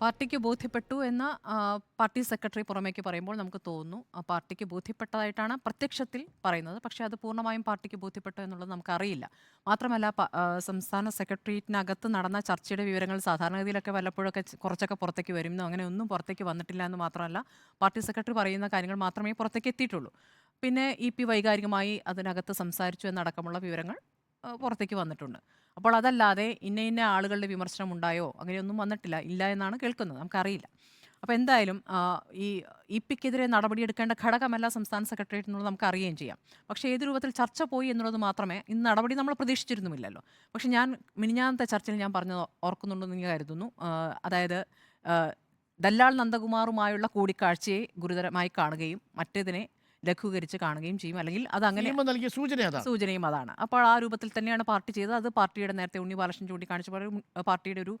പാർട്ടിക്ക് ബോധ്യപ്പെട്ടു എന്ന് പാർട്ടി സെക്രട്ടറി പുറമേക്ക് പറയുമ്പോൾ നമുക്ക് തോന്നുന്നു ആ പാർട്ടിക്ക് ബോധ്യപ്പെട്ടതായിട്ടാണ് പ്രത്യക്ഷത്തിൽ പറയുന്നത്. പക്ഷേ അത് പൂർണമായും പാർട്ടിക്ക് ബോധ്യപ്പെട്ടു എന്നുള്ളത് നമുക്കറിയില്ല. മാത്രമല്ല സംസ്ഥാന സെക്രട്ടേറിയറ്റിനകത്ത് നടന്ന ചർച്ചയുടെ വിവരങ്ങൾ സാധാരണഗതിയിലൊക്കെ വല്ലപ്പോഴൊക്കെ കുറച്ചൊക്കെ പുറത്തേക്ക് വരുന്നു അങ്ങനെ ഒന്നും പുറത്തേക്ക് വന്നിട്ടില്ല എന്ന് മാത്രമല്ല പാർട്ടി സെക്രട്ടറി പറയുന്ന കാര്യങ്ങൾ മാത്രമേ പുറത്തേക്ക് എത്തിയിട്ടുള്ളൂ. പിന്നെ ഇ പി വൈകാരികമായി അതിനകത്ത് സംസാരിച്ചു എന്നടക്കമുള്ള വിവരങ്ങൾ പുറത്തേക്ക് വന്നിട്ടുണ്ട്. അപ്പോൾ അതല്ലാതെ ഇന്ന ഇന്ന ആളുകളുടെ വിമർശനം ഉണ്ടായോ? അങ്ങനെയൊന്നും വന്നിട്ടില്ല. ഇല്ല എന്നാണ് കേൾക്കുന്നത്. നമുക്കറിയില്ല. അപ്പോൾ എന്തായാലും ഈ ഇ പിക്കെതിരെ നടപടിയെടുക്കേണ്ട ഘടകമല്ല സംസ്ഥാന സെക്രട്ടേറിയറ്റ് എന്നുള്ളത് നമുക്ക് അറിയുകയും ചെയ്യാം. പക്ഷേ ഏത് രൂപത്തിൽ ചർച്ച പോയി എന്നുള്ളത് മാത്രമേ ഇന്ന് നടപടി നമ്മൾ പ്രതീക്ഷിച്ചിരുന്നുമില്ലല്ലോ. പക്ഷേ ഞാൻ മിനിഞ്ഞാന്നത്തെ ചർച്ചയിൽ ഞാൻ പറഞ്ഞത് ഓർക്കുന്നുണ്ടെന്ന് ഞാൻ കരുതുന്നു. അതായത് ദല്ലാൾ നന്ദകുമാറുമായുള്ള കൂടിക്കാഴ്ചയെ ഗുരുതരമായി കാണുകയും മറ്റേതിനെ ലഘൂകരിച്ച് കാണുകയും ചെയ്യും. അല്ലെങ്കിൽ അത് അങ്ങനെ നിയമം നൽകിയ സൂചന അതാണ്. സൂചനയും അതാണ്. അപ്പോൾ ആ രൂപത്തിൽ തന്നെയാണ് പാർട്ടി ചെയ്തത്. അത് പാർട്ടിയുടെ നേരത്തെ ഉണ്ണി ബാലകൃഷ്ണൻ ചൂണ്ടിക്കാണിച്ച പോലെ പാർട്ടിയുടെ ഒരു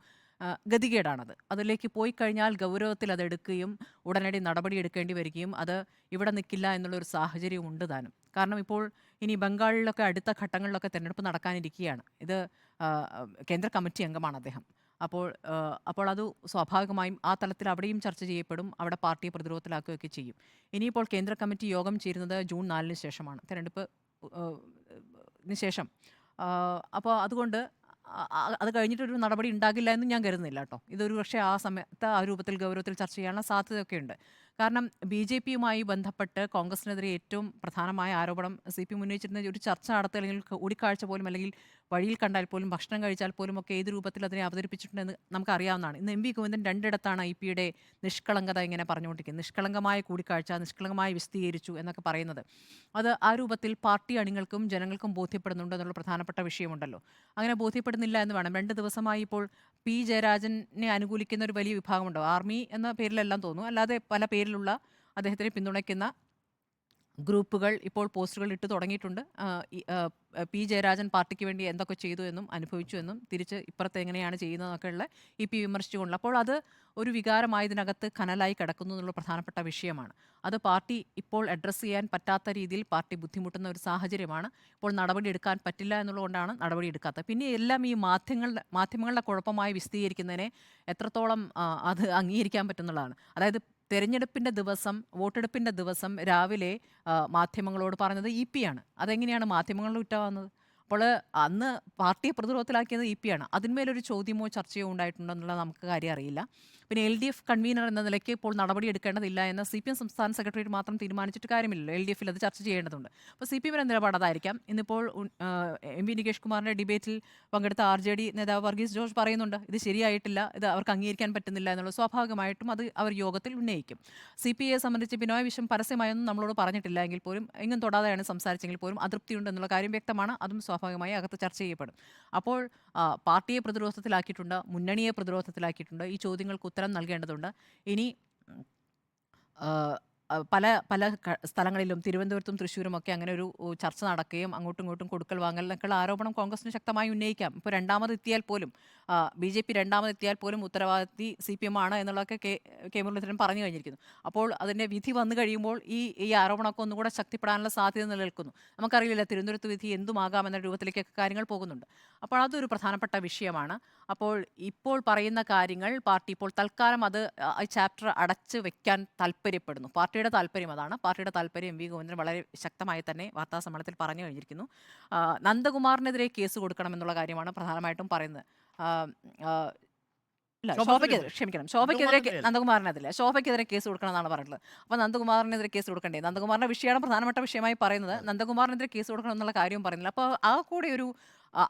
ഗതികേടാണത്. അതിലേക്ക് പോയി കഴിഞ്ഞാൽ ഗൗരവത്തിൽ അത് എടുക്കുകയും ഉടനടി നടപടി എടുക്കേണ്ടി വരികയും അത് ഇവിടെ നിൽക്കില്ല എന്നുള്ള ഒരു സാഹചര്യം ഉണ്ട് താനും. കാരണം ഇപ്പോൾ ഇനി ബംഗാളിലൊക്കെ അടുത്ത ഘട്ടങ്ങളിലൊക്കെ തിരഞ്ഞെടുപ്പ് നടക്കാനിരിക്കുകയാണ്. ഇത് കേന്ദ്ര കമ്മിറ്റി അംഗമാണ് അദ്ദേഹം. അപ്പോൾ അപ്പോൾ അത് സ്വാഭാവികമായും ആ തലത്തിൽ അവിടെയും ചർച്ച ചെയ്യപ്പെടും അവിടെ പാർട്ടിയെ പ്രതിരോധത്തിലാക്കുകയൊക്കെ ചെയ്യും. ഇനിയിപ്പോൾ കേന്ദ്ര കമ്മിറ്റി യോഗം ചേരുന്നത് ജൂൺ നാലിന് ശേഷമാണ് തെരഞ്ഞെടുപ്പ് ശേഷം. അപ്പോൾ അതുകൊണ്ട് അത് കഴിഞ്ഞിട്ടൊരു നടപടി ഉണ്ടാകില്ല എന്ന് ഞാൻ കരുതുന്നില്ല കേട്ടോ. ഇതൊരു പക്ഷേ ആ സമയത്ത് ആ രൂപത്തിൽ ഗൗരവത്തിൽ ചർച്ച ചെയ്യാനുള്ള സാധ്യതയൊക്കെ ഉണ്ട്. കാരണം ബി ജെ പിയുമായി ബന്ധപ്പെട്ട് കോൺഗ്രസിനെതിരെ ഏറ്റവും പ്രധാനമായ ആരോപണം സി പി ഉന്നയിച്ചിരുന്ന ഒരു ചർച്ച നടത്തുക അല്ലെങ്കിൽ കൂടിക്കാഴ്ച പോലും അല്ലെങ്കിൽ വഴിയിൽ കണ്ടാൽ പോലും ഭക്ഷണം കഴിച്ചാൽ പോലും ഒക്കെ ഏത് രൂപത്തിൽ അതിനെ അവതരിപ്പിച്ചിട്ടുണ്ടെന്ന് നമുക്കറിയാവുന്നതാണ്. ഇന്ന് എം വി ഗോവിന്ദൻ രണ്ടിടത്താണ് ഐ പിയുടെ നിഷ്കളങ്കത ഇങ്ങനെ പറഞ്ഞുകൊണ്ടിരിക്കുന്നത്. നിഷ്കളങ്കമായ കൂടിക്കാഴ്ച നിഷ്കളങ്കമായി വിശദീകരിച്ചു എന്നൊക്കെ പറയുന്നത്. അത് ആ രൂപത്തിൽ പാർട്ടി അണികൾക്കും ജനങ്ങൾക്കും ബോധ്യപ്പെടുന്നുണ്ട് എന്നുള്ള പ്രധാനപ്പെട്ട വിഷയമുണ്ടല്ലോ. അങ്ങനെ ബോധ്യപ്പെടുന്നില്ല എന്ന് വേണം. രണ്ട് ദിവസമായി ഇപ്പോൾ പി ജയരാജനെ അനുകൂലിക്കുന്ന ഒരു വലിയ വിഭാഗമുണ്ടോ? ആർമി എന്ന പേരിലെല്ലാം തോന്നുന്നു. അല്ലാതെ പല പേരിലുള്ള അദ്ദേഹത്തിനെ പിന്തുണയ്ക്കുന്ന ഗ്രൂപ്പുകൾ ഇപ്പോൾ പോസ്റ്ററുകൾ ഇട്ട് തുടങ്ങിയിട്ടുണ്ട്. പി ജയരാജൻ പാർട്ടിക്ക് വേണ്ടി എന്തൊക്കെ ചെയ്തു എന്നും അനുഭവിച്ചു എന്നും തിരിച്ച് ഇപ്പുറത്ത് എങ്ങനെയാണ് ചെയ്യുന്നതെന്നൊക്കെയുള്ള ഇ പി വിമർശിച്ചുകൊണ്ടുള്ള. അപ്പോൾ അത് ഒരു വികാരമായി ഇതിനകത്ത് കനലായി കിടക്കുന്നു എന്നുള്ള പ്രധാനപ്പെട്ട വിഷയമാണ്. അത് പാർട്ടി ഇപ്പോൾ അഡ്രസ്സ് ചെയ്യാൻ പറ്റാത്ത രീതിയിൽ പാർട്ടി ബുദ്ധിമുട്ടുന്ന ഒരു സാഹചര്യമാണ്. ഇപ്പോൾ നടപടി എടുക്കാൻ പറ്റില്ല എന്നുള്ളതുകൊണ്ടാണ് നടപടി എടുക്കാത്തത്. പിന്നെ എല്ലാം ഈ മാധ്യമങ്ങളുടെ മാധ്യമങ്ങളുടെ കുഴപ്പമായി വിശദീകരിക്കുന്നതിനെ എത്രത്തോളം അത് അംഗീകരിക്കാൻ പറ്റുന്നുള്ളതാണ് അതായത് തെരഞ്ഞെടുപ്പിന്റെ ദിവസം വോട്ടെടുപ്പിന്റെ ദിവസം രാവിലെ മാധ്യമങ്ങളോട് പറഞ്ഞത് ഇ പി ആണ്. അതെങ്ങനെയാണ് മാധ്യമങ്ങളിൽ ഉറ്റാവുന്നത് അപ്പോൾ അന്ന് പാർട്ടിയെ പ്രതിരോധത്തിലാക്കിയത് ഇ പി ആണ്. അതിന്മേലൊരു ചോദ്യമോ ചർച്ചയോ ഉണ്ടായിട്ടുണ്ടോ എന്നുള്ളത് നമുക്ക് കാര്യം അറിയില്ല. പിന്നെ എൽ ഡി എഫ് കൺവീനർ എന്ന നിലയ്ക്ക് ഇപ്പോൾ നടപടി എടുക്കേണ്ടതില്ല എന്ന് സി പി എം സംസ്ഥാന സെക്രട്ടറി മാത്രം തീരുമാനിച്ചിട്ട് കാര്യമില്ലല്ലോ. എൽ ഡി എഫിൽ അത് ചർച്ച ചെയ്യേണ്ടതുണ്ട്. അപ്പോൾ സി പി എമ്മിന്റെ നിലപാട് അതായിരിക്കാം. ഇന്നിപ്പോൾ എം വി നികേഷ് കുമാറിന്റെ ഡിബേറ്റിൽ പങ്കെടുത്ത ആർ ജെ ഡി നേതാവ് വർഗീസ് ജോർജ് പറയുന്നുണ്ട് ഇത് ശരിയായിട്ടില്ല ഇത് അവർക്ക് അംഗീകരിക്കാൻ പറ്റുന്നില്ല എന്നുള്ളത്. സ്വാഭാവികമായിട്ടും അത് അവർ യോഗത്തിൽ ഉന്നയിക്കും. സി പി ഐയെ സംബന്ധിച്ച് ബിനോയ് വിഷം പരസ്യമായൊന്നും നമ്മളോട് പറഞ്ഞിട്ടില്ല എങ്കിൽ പോലും എങ്ങും തൊടാതെയാണ് സംസാരിച്ചെങ്കിൽ പോലും അതൃപ്തിയുണ്ട് എന്നുള്ള കാര്യം വ്യക്തമാണ്. അതും സ്വാഭാവികമായി അകത്ത് ചർച്ച ചെയ്യപ്പെടും. അപ്പോൾ പാർട്ടിയെ പ്രതിരോധത്തിലാക്കിയിട്ടുണ്ട് മുന്നണിയെ പ്രതിരോധത്തിലാക്കിയിട്ടുണ്ട് ഈ ചോദ്യങ്ങൾക്ക് ഉത്തരം നൽകേണ്ടതുണ്ട്. ഇനി പല പല സ്ഥലങ്ങളിലും തിരുവനന്തപുരത്തും തൃശ്ശൂരും ഒക്കെ അങ്ങനെ ഒരു ചർച്ച നടക്കുകയും അങ്ങോട്ടും ഇങ്ങോട്ടും കൊടുക്കൽ വാങ്ങലിനൊക്കെയുള്ള ആരോപണം കോൺഗ്രസിന് ശക്തമായി ഉന്നയിക്കാം. ഇപ്പോൾ രണ്ടാമതെത്തിയാൽ പോലും ബി ജെ പി രണ്ടാമതെത്തിയാൽ പോലും ഉത്തരവാദിത്തി സി പി എം ആണ് എന്നുള്ളതൊക്കെ കെ കെ മുരളീധരൻ പറഞ്ഞു കഴിഞ്ഞിരിക്കുന്നു. അപ്പോൾ അതിന്റെ വിധി വന്നു കഴിയുമ്പോൾ ഈ ഈ ആരോപണമൊക്കെ ഒന്നുകൂടെ ശക്തിപ്പെടാനുള്ള സാധ്യത നിലനിൽക്കുന്നു. നമുക്കറിയില്ല തിരുവനന്തപുരത്ത് വിധി എന്തുമാകാം എന്ന രൂപത്തിലേക്കൊക്കെ കാര്യങ്ങൾ പോകുന്നുണ്ട്. അപ്പോൾ അതൊരു പ്രധാനപ്പെട്ട വിഷയമാണ്. അപ്പോൾ ഇപ്പോൾ പറയുന്ന കാര്യങ്ങൾ പാർട്ടി ഇപ്പോൾ തൽക്കാലം അത് ചാപ്റ്റർ അടച്ച് വെക്കാൻ താല്പര്യപ്പെടുന്നു. പാർട്ടിയുടെ താല്പര്യം അതാണ്. പാർട്ടിയുടെ താല്പര്യം എം വി ഗോവിന്ദൻ വളരെ ശക്തമായി തന്നെ വാർത്താ സമ്മേളനത്തിൽ പറഞ്ഞു കഴിഞ്ഞിരിക്കുന്നു. നന്ദകുമാറിനെതിരെ കേസ് കൊടുക്കണമെന്നുള്ള കാര്യമാണ് പ്രധാനമായിട്ടും പറയുന്നത്. ശോഭയ്ക്കെതിരെ. ക്ഷമിക്കണം. ശോഭയ്ക്കെതിരെ നന്ദകുമാറിനെതിരെ. ശോഭയ്ക്കെതിരെ കേസ് കൊടുക്കണം എന്നാണ് പറഞ്ഞിട്ടുള്ളത്. അപ്പോൾ നന്ദകുമാറിനെതിരെ കേസ് കൊടുക്കണ്ടേ? നന്ദകുമാറിന്റെ വിഷയമാണ് പ്രധാനപ്പെട്ട വിഷയമായി പറയുന്നത്. നന്ദകുമാറിനെതിരെ കേസ് കൊടുക്കണം എന്നുള്ള കാര്യവും പറയുന്നില്ല. അപ്പോൾ ആ കൂടെ ഒരു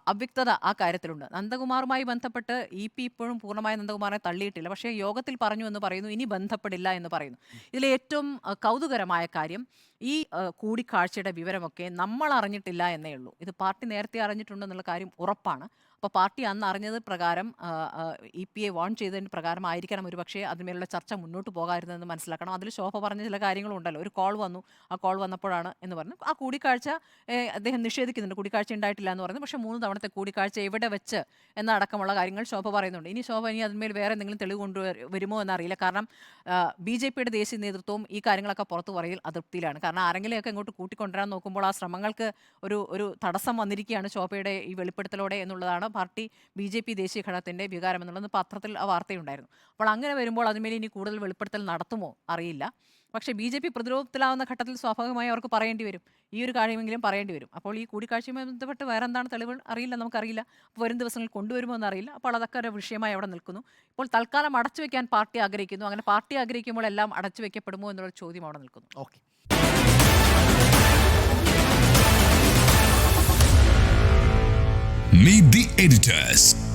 അവ്യക്തത ആ കാര്യത്തിലുണ്ട്. നന്ദകുമാറുമായി ബന്ധപ്പെട്ട് ഇ പി ഇപ്പോഴും പൂർണമായി നന്ദകുമാറിനെ തള്ളിയിട്ടില്ല. പക്ഷേ യോഗത്തിൽ പറഞ്ഞു എന്ന് പറയുന്നു ഇനി ബന്ധപ്പെടില്ല എന്ന് പറയുന്നു. ഇതിലെ ഏറ്റവും കൗതുകരമായ കാര്യം ഈ കൂടിക്കാഴ്ചയുടെ വിവരമൊക്കെ നമ്മൾ അറിഞ്ഞിട്ടില്ല എന്നേ ഉള്ളൂ. ഇത് പാർട്ടി നേരത്തെ അറിഞ്ഞിട്ടുണ്ടെന്നുള്ള കാര്യം ഉറപ്പാണ്. അപ്പോൾ പാർട്ടി അന്ന് അറിഞ്ഞത് പ്രകാരം ഇ പി എ വാൺ ചെയ്തതിന് പ്രകാരം ആയിരിക്കണം ഒരു പക്ഷേ അതിന്മേലുള്ള ചർച്ച മുന്നോട്ട് പോകാമായിരുന്നെന്ന് മനസ്സിലാക്കണം. അതിൽ ശോഭ പറഞ്ഞ ചില കാര്യങ്ങളുണ്ടല്ലോ. ഒരു കോൾ വന്നു. ആ കോൾ വന്നപ്പോഴാണ് എന്ന് പറഞ്ഞു. ആ കൂടിക്കാഴ്ച അദ്ദേഹം നിഷേധിക്കുന്നുണ്ട്. കൂടിക്കാഴ്ച ഉണ്ടായിട്ടില്ല എന്ന് പറഞ്ഞു. പക്ഷേ മൂന്ന് തവണത്തെ കൂടിക്കാഴ്ച എവിടെ വെച്ച് എന്നടക്കമുള്ള കാര്യങ്ങൾ ശോഭ പറയുന്നുണ്ട്. ഇനി ശോഭ ഇനി അതിന്മേൽ വേറെ എന്തെങ്കിലും തെളിവ് കൊണ്ടുവരുമോ എന്നറിയില്ല. കാരണം ബി ജെ പിയുടെ ദേശീയ നേതൃത്വവും ഈ കാര്യങ്ങളൊക്കെ പുറത്തു പറയൽ അതൃപ്തിയിലാണ്. കാരണം ആരെങ്കിലുമൊക്കെ ഇങ്ങോട്ട് കൂട്ടിക്കൊണ്ടുവരാൻ നോക്കുമ്പോൾ ആ ശ്രമങ്ങൾക്ക് ഒരു ഒരു തടസ്സം വന്നിരിക്കുകയാണ് ശോഭയുടെ ഈ വെളിപ്പെടുത്തലോടെ എന്നുള്ളതാണ് പാർട്ടി ബി ജെ പി ദേശീയ ഘടകത്തിന്റെ വികാരം എന്നുള്ളത് പത്രത്തിൽ ആ വാർത്തയുണ്ടായിരുന്നു. അപ്പോൾ അങ്ങനെ വരുമ്പോൾ അതിന്മേൽ ഇനി കൂടുതൽ വെളിപ്പെടുത്തൽ നടത്തുമോ അറിയില്ല. പക്ഷേ ബി ജെ പി പ്രതിരോധത്തിലാവുന്ന ഘട്ടത്തിൽ സ്വാഭാവികമായി അവർക്ക് പറയേണ്ടി വരും. ഈ ഒരു കാര്യമെങ്കിലും പറയേണ്ടി വരും. അപ്പോൾ ഈ കൂടിക്കാഴ്ചയുമായി ബന്ധപ്പെട്ട് വേറെ എന്താണ് തെളിവ് അറിയില്ല നമുക്കറിയില്ല. അപ്പോൾ വരും ദിവസങ്ങൾ കൊണ്ടുവരുമോ എന്നറിയില്ല. അപ്പോൾ അതൊക്കെ ഒരു വിഷയമായി അവിടെ നിൽക്കുന്നു. ഇപ്പോൾ തൽക്കാലം അടച്ചു വെക്കാൻ പാർട്ടി ആഗ്രഹിക്കുന്നു. അങ്ങനെ പാർട്ടി ആഗ്രഹിക്കുമ്പോൾ എല്ലാം അടച്ചു വെക്കപ്പെടുമോ എന്നുള്ള ചോദ്യം അവിടെ നിൽക്കുന്നു. ഓക്കെ. Meet the editors.